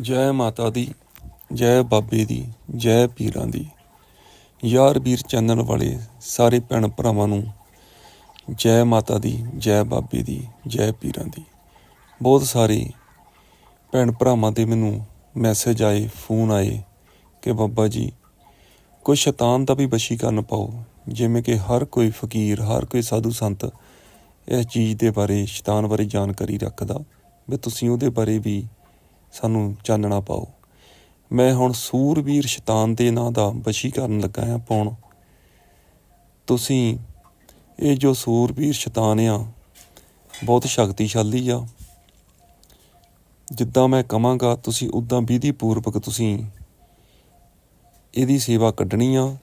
ਜੈ ਮਾਤਾ ਦੀ, ਜੈ ਬਾਬੇ ਦੀ, ਜੈ ਪੀਰਾਂ ਦੀ। ਯਾਰ ਵੀਰ ਚੈਨਲ ਵਾਲੇ ਸਾਰੇ ਭੈਣ ਭਰਾਵਾਂ ਨੂੰ ਜੈ ਮਾਤਾ ਦੀ, ਜੈ ਬਾਬੇ ਦੀ, ਜੈ ਪੀਰਾਂ ਦੀ। ਬਹੁਤ ਸਾਰੇ ਭੈਣ ਭਰਾਵਾਂ ਦੇ ਮੈਨੂੰ ਮੈਸੇਜ ਆਏ ਫੋਨ ਆਏ ਕਿ ਬਾਬਾ ਜੀ, ਕੋਈ ਸ਼ੈਤਾਨ ਦਾ ਵੀ ਵਸ਼ੀਕਰਨ ਪਾਓ, ਜਿਵੇਂ ਕਿ ਹਰ ਕੋਈ ਫਕੀਰ, ਹਰ ਕੋਈ ਸਾਧੂ ਸੰਤ ਇਸ ਚੀਜ਼ ਦੇ ਬਾਰੇ, ਸ਼ੈਤਾਨ ਬਾਰੇ ਜਾਣਕਾਰੀ ਰੱਖਦਾ, ਵੀ ਤੁਸੀਂ ਉਹਦੇ ਬਾਰੇ ਵੀ ਸਾਨੂੰ ਚਾਨਣਾ ਪਾਓ। ਮੈਂ ਹੁਣ ਸੂਰਬੀਰ ਸ਼ੈਤਾਨ ਦੇ ਨਾਂ ਦਾ ਵਸ਼ੀਕਰਨ ਲੱਗਾ ਆ ਪਾਉਣ। ਤੁਸੀਂ ਇਹ ਜੋ ਸੂਰਬੀਰ ਸ਼ੈਤਾਨ ਆ, ਬਹੁਤ ਸ਼ਕਤੀਸ਼ਾਲੀ ਆ। ਜਿੱਦਾਂ ਮੈਂ ਕਵਾਂਗਾ ਤੁਸੀਂ ਉਦਾਂ ਵਿਧੀ ਪੂਰਵਕ ਤੁਸੀਂ ਇਹਦੀ ਸੇਵਾ ਕੱਢਣੀ ਆ।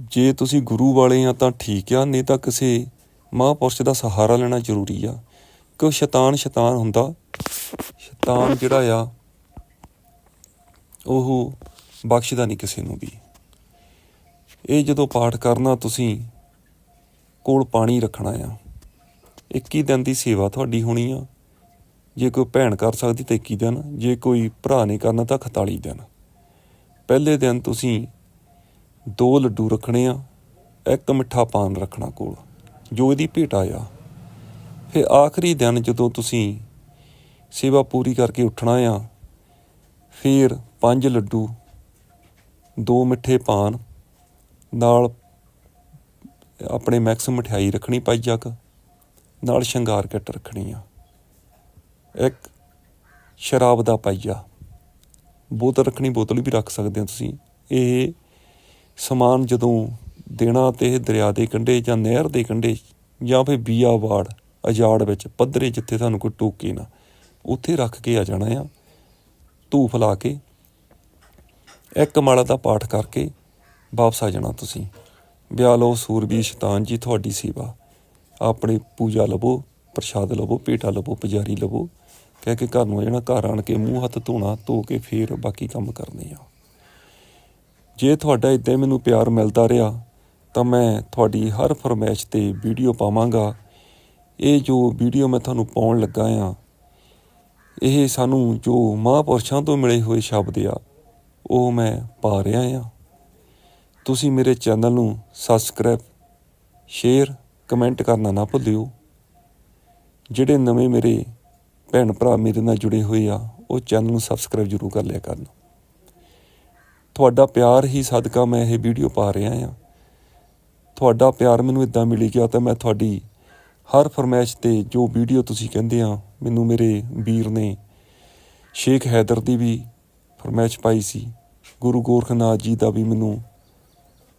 ਜੇ ਤੁਸੀਂ ਗੁਰੂ ਵਾਲੇ ਆ ਤਾਂ ਠੀਕ ਆ, ਨਹੀਂ ਤਾਂ ਕਿਸੇ ਮਹਾਂਪੁਰਸ਼ ਦਾ ਸਹਾਰਾ ਲੈਣਾ ਜ਼ਰੂਰੀ ਆ। ਕਿਉਂ ਸ਼ੈਤਾਨ ਸ਼ੈਤਾਨ ਹੁੰਦਾ? ਸ਼ੈਤਾਨ ਜਿਹੜਾ ਆ, ਉਹ ਬਖਸ਼ਦਾ ਨਹੀਂ ਕਿਸੇ ਨੂੰ ਵੀ। ਇਹ ਜਦੋਂ ਪਾਠ ਕਰਨਾ ਤੁਸੀਂ, ਕੋਲ ਪਾਣੀ ਰੱਖਣਾ ਆ। 21 ਦਿਨ ਦੀ ਸੇਵਾ ਤੁਹਾਡੀ ਹੋਣੀ ਆ। ਜੇ ਕੋਈ ਭੈਣ ਕਰ ਸਕਦੀ ਤਾਂ 21 ਦਿਨ, ਜੇ ਕੋਈ ਭਰਾ ਨੇ ਕਰਨਾ ਤਾਂ 41 ਦਿਨ। ਪਹਿਲੇ ਦਿਨ ਤੁਸੀਂ ਦੋ ਲੱਡੂ ਰੱਖਣੇ ਆ, ਇੱਕ ਮਿੱਠਾ ਪਾਨ ਰੱਖਣਾ ਕੋਲ, ਜੋ ਇਹਦੀ ਭੇਟਾ ਆ। ਫਿਰ ਆਖਰੀ ਦਿਨ ਜਦੋਂ ਤੁਸੀਂ ਸੇਵਾ ਪੂਰੀ ਕਰਕੇ ਉੱਠਣਾ ਆ, ਫਿਰ ਪੰਜ ਲੱਡੂ, ਦੋ ਮਿੱਠੇ ਪਾਨ, ਨਾਲ ਆਪਣੇ ਮੈਕਸ ਮਠਿਆਈ ਰੱਖਣੀ ਪਾਈ ਜੱਗ, ਨਾਲ ਸ਼ਿੰਗਾਰ ਕਿੱਟ ਰੱਖਣੀ ਆ। ਇੱਕ ਸ਼ਰਾਬ ਦਾ ਪਾਈਆ ਬੋਤਲ ਰੱਖਣੀ, ਬੋਤਲ ਵੀ ਰੱਖ ਸਕਦੇ ਹੋ ਤੁਸੀਂ। ਇਹ ਸਮਾਨ ਜਦੋਂ ਦੇਣਾ ਤੇ ਇਹ ਦਰਿਆ ਦੇ ਕੰਢੇ ਜਾਂ ਨਹਿਰ ਦੇ ਕੰਢੇ ਜਾਂ ਫਿਰ ਬੀਆ ਵਾੜ ਅਜਾੜ ਵਿੱਚ, ਪੱਧਰੇ ਜਿੱਥੇ ਤੁਹਾਨੂੰ ਕੋਈ ਟੋਕੇ ਨਾ, ਉੱਥੇ ਰੱਖ ਕੇ ਆ ਜਾਣਾ ਆ। ਧੂਫ ਲਾ ਕੇ, ਇੱਕ ਮਾਲਾ ਦਾ ਪਾਠ ਕਰਕੇ ਵਾਪਸ ਆ ਜਾਣਾ ਤੁਸੀਂ। ਵਿਆਹ ਲਓ ਸੂਰਬੀ ਸ਼ੈਤਾਨ ਜੀ, ਤੁਹਾਡੀ ਸੇਵਾ। ਆਪਣੀ ਪੂਜਾ ਲਵੋ, ਪ੍ਰਸ਼ਾਦ ਲਵੋ ਭੇਟਾ ਲਵੋ, ਪੁਜਾਰੀ ਲਵੋ। ਕਹਿ ਕੇ ਘਰ ਨੂੰ ਆ ਜਾਣਾ, ਘਰ ਆਣ ਕੇ ਮੂੰਹ ਹੱਥ ਧੋਣਾ, ਧੋ ਕੇ ਫੇਰ ਬਾਕੀ ਕੰਮ ਕਰਨੇ ਆ। ਜੇ ਤੁਹਾਡਾ ਇਦਾਂ ਮੈਨੂੰ ਪਿਆਰ ਮਿਲਦਾ ਰਿਹਾ, ਤਾਂ ਮੈਂ ਤੁਹਾਡੀ ਹਰ ਫਰਮਾਇਸ਼ ਤੇ ਵੀਡੀਓ ਪਾਵਾਂਗਾ। ਇਹ ਜੋ ਵੀਡੀਓ ਮੈਂ ਤੁਹਾਨੂੰ ਪਾਉਣ ਲੱਗਾ ਆ ਇਹ ਸਾਨੂੰ ਜੋ ਮਹਾਂਪੁਰਸ਼ਾਂ ਤੋਂ ਮਿਲੇ ਹੋਏ ਸ਼ਬਦ ਆ, ਉਹ ਮੈਂ ਪਾ ਰਿਹਾ ਆ ਤੁਸੀਂ ਮੇਰੇ ਚੈਨਲ ਨੂੰ ਸਬਸਕ੍ਰਾਈਬ ਸ਼ੇਅਰ ਕਮੈਂਟ ਕਰਨਾ ਨਾ ਭੁੱਲਿਓ। ਜਿਹੜੇ ਨਵੇਂ ਮੇਰੇ ਭੈਣ ਭਰਾ ਮੇਰੇ ਨਾਲ ਜੁੜੇ ਹੋਏ ਆ, ਉਹ ਚੈਨਲ ਨੂੰ ਸਬਸਕ੍ਰਾਈਬ ਜ਼ਰੂਰ ਕਰ ਲਿਆ ਕਰਨ। ਤੁਹਾਡਾ ਪਿਆਰ ਹੀ ਸਦਕਾ ਮੈਂ ਇਹ ਵੀਡੀਓ ਪਾ ਰਿਹਾ ਆ ਤੁਹਾਡਾ ਪਿਆਰ ਮੈਨੂੰ ਇਦਾਂ ਮਿਲੀ ਗਿਆ ਤਾਂ ਮੈਂ ਤੁਹਾਡੀ ਹਰ ਫਰਮਾਇਸ਼ ਤੇ ਜੋ ਵੀਡੀਓ ਤੁਸੀਂ ਕਹਿੰਦੇ ਆ, ਮੈਨੂੰ ਮੇਰੇ ਵੀਰ ਨੇ ਸ਼ੇਖ ਹੈਦਰ ਦੀ ਵੀ ਫਰਮਾਇਸ਼ ਪਾਈ ਸੀ। ਗੁਰੂ ਗੋਰਖਨਾਥ ਜੀ ਦਾ ਵੀ ਮੈਨੂੰ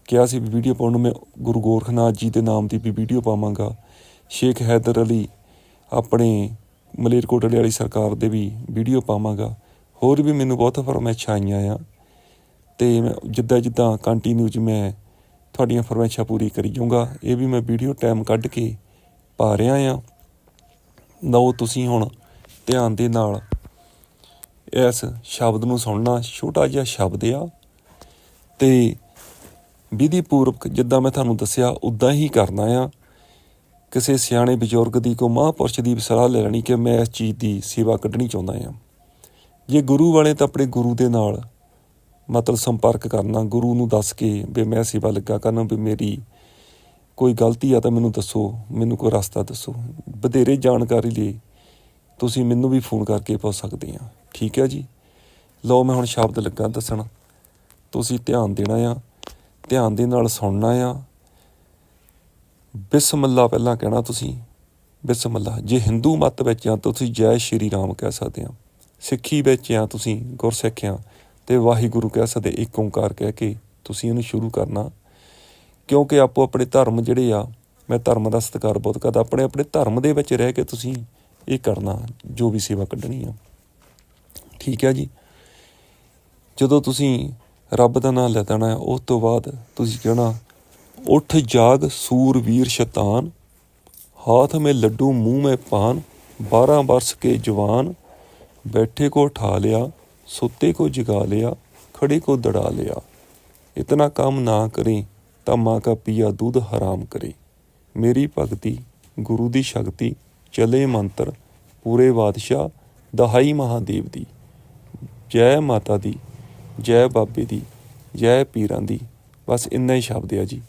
ਕਿਹਾ ਸੀ ਵੀ ਵੀਡੀਓ ਪਾਉਣ ਨੂੰ ਮੈਂ ਗੁਰੂ ਗੋਰਖਨਾਥ ਜੀ ਦੇ ਨਾਮ ਦੀ ਵੀ ਵੀਡੀਓ ਪਾਵਾਂਗਾ। ਸ਼ੇਖ ਹੈਦਰ ਅਲੀ ਆਪਣੇ ਮਲੇਰਕੋਟਲੇ ਵਾਲੀ ਸਰਕਾਰ ਦੇ ਵੀ ਵੀਡੀਓ ਪਾਵਾਂਗਾ। ਹੋਰ ਵੀ ਮੈਨੂੰ ਬਹੁਤ ਫਰਮਾਇਸ਼ਾਂ ਆਈਆਂ ਆ। ਤੇ ਮੈਂ ਜਿੱਦਾਂ ਜਿੱਦਾਂ ਕੰਟੀਨਿਊ ਚ ਮੈਂ ਤੁਹਾਡੀਆਂ ਫਰਮਾਇਸ਼ਾਂ ਪੂਰੀ ਕਰੀ ਜਾਊਂਗਾ, ਇਹ ਵੀ ਮੈਂ ਵੀਡੀਓ ਟਾਈਮ ਕੱਢ ਕੇ ਪਾ ਰਿਹਾ ਆ। ਲਓ ਤੁਸੀਂ ਹੁਣ ਧਿਆਨ ਦੇ ਨਾਲ ਇਸ ਸ਼ਬਦ ਨੂੰ ਸੁਣਨਾ, ਛੋਟਾ ਜਿਹਾ ਸ਼ਬਦ ਆ। ਤੇ ਵਿਧੀ ਪੂਰਵਕ ਜਿੱਦਾਂ ਮੈਂ ਤੁਹਾਨੂੰ ਦੱਸਿਆ, ਉਦਾਂ ਹੀ ਕਰਨਾ ਆ। ਕਿਸੇ ਸਿਆਣੇ ਬਜ਼ੁਰਗ ਦੀ ਕੋ ਮਹਾਂਪੁਰਸ਼ ਦੀ ਸਲਾਹ ਲੈ ਲੈਣੀ ਕਿ ਮੈਂ ਇਸ ਚੀਜ਼ ਦੀ ਸੇਵਾ ਕੱਢਣੀ ਚਾਹੁੰਦਾ ਆ। ਜੇ ਗੁਰੂ ਵਾਲੇ ਤਾਂ ਆਪਣੇ ਗੁਰੂ ਦੇ ਨਾਲ ਮਤਲਬ ਸੰਪਰਕ ਕਰਨਾ, ਗੁਰੂ ਨੂੰ ਦੱਸ ਕੇ ਵੀ ਮੈਂ ਸੇਵਾ ਲੱਗਾ ਕਰਨਾ ਵੀ ਮੇਰੀ ਕੋਈ ਗਲਤੀ ਆ ਤਾਂ ਮੈਨੂੰ ਦੱਸੋ, ਮੈਨੂੰ ਕੋਈ ਰਸਤਾ ਦੱਸੋ। ਵਧੇਰੇ ਜਾਣਕਾਰੀ ਲਈ ਤੁਸੀਂ ਮੈਨੂੰ ਵੀ ਫੋਨ ਕਰਕੇ ਪੁੱਛ ਸਕਦੇ ਆ। ਠੀਕ ਹੈ ਜੀ? ਲਓ ਮੈਂ ਹੁਣ ਸ਼ਬਦ ਲੱਗਾ ਦੱਸਣ। ਤੁਸੀਂ ਧਿਆਨ ਦੇਣਾ ਆ, ਧਿਆਨ ਦੇ ਨਾਲ ਸੁਣਨਾ ਆ। ਬਿਸਮਿਲ੍ਲਾ ਪਹਿਲਾਂ ਕਹਿਣਾ ਤੁਸੀਂ, ਬਿਸਮਿਲ੍ਲਾ। ਜੇ ਹਿੰਦੂ ਮਤ ਵਿੱਚ ਆ ਤਾਂ ਤੁਸੀਂ ਜੈ ਸ਼੍ਰੀ ਰਾਮ ਕਹਿ ਸਕਦੇ ਆ। ਸਿੱਖੀ ਵਿੱਚ ਆ ਤੁਸੀਂ ਗੁਰਸਿੱਖ ਆ ਤੇ ਵਾਹਿਗੁਰੂ ਕਹਿ ਸਕਦੇ, ਇੱਕ ਓੰਕਾਰ ਕਹਿ ਕੇ ਤੁਸੀਂ ਇਹਨੂੰ ਸ਼ੁਰੂ ਕਰਨਾ। ਕਿਉਂਕਿ ਆਪੋ ਆਪਣੇ ਧਰਮ ਜਿਹੜੇ ਆ, ਮੈਂ ਧਰਮ ਦਾ ਸਤਿਕਾਰ ਬਹੁਤ ਕਰਦਾ, ਆਪਣੇ ਆਪਣੇ ਧਰਮ ਦੇ ਵਿੱਚ ਰਹਿ ਕੇ ਤੁਸੀਂ ਇਹ ਕਰਨਾ, ਜੋ ਵੀ ਸੇਵਾ ਕੱਢਣੀ ਆ। ਠੀਕ ਹੈ ਜੀ? ਜਦੋਂ ਤੁਸੀਂ ਰੱਬ ਦਾ ਨਾਮ ਲੈਣਾ ਉਸ ਤੋਂ ਬਾਅਦ ਤੁਸੀਂ ਕਹਿਣਾ, ਉਠ ਜਾਗ ਸੂਰਵੀਰ ਸ਼ੈਤਾਨ, ਹਾਥ ਮੇ ਲੱਡੂ, ਮੂੰਹ ਮੇ ਪਾਨ 12 ਬਰਸ ਕੇ ਜਵਾਨ, ਬੈਠੇ ਕੋ ਠਾ ਲਿਆ, ਸੁੱਤੇ ਕੋ ਜਗਾ ਲਿਆ, ਖੜੇ ਕੋ ਦੜਾ ਲਿਆ। ਇਤਨਾ ਕੰਮ ਨਾ ਕਰੀ। ਤਾਂ ਮਾਂ ਕਾ ਪੀਆ ਦੁੱਧ ਹਰਾਮ ਕਰੇ। ਮੇਰੀ ਭਗਤੀ, ਗੁਰੂ ਦੀ ਸ਼ਕਤੀ, ਚਲੇ ਮੰਤਰ, ਪੂਰੇ ਬਾਦਸ਼ਾਹ, ਦਹਾਈ ਮਹਾਦੇਵ ਦੀ। ਜੈ ਮਾਤਾ ਦੀ, ਜੈ ਬਾਬੇ ਦੀ, ਜੈ ਪੀਰਾਂ ਦੀ। ਬਸ ਇੰਨਾ ਹੀ ਸ਼ਬਦ ਆ ਜੀ।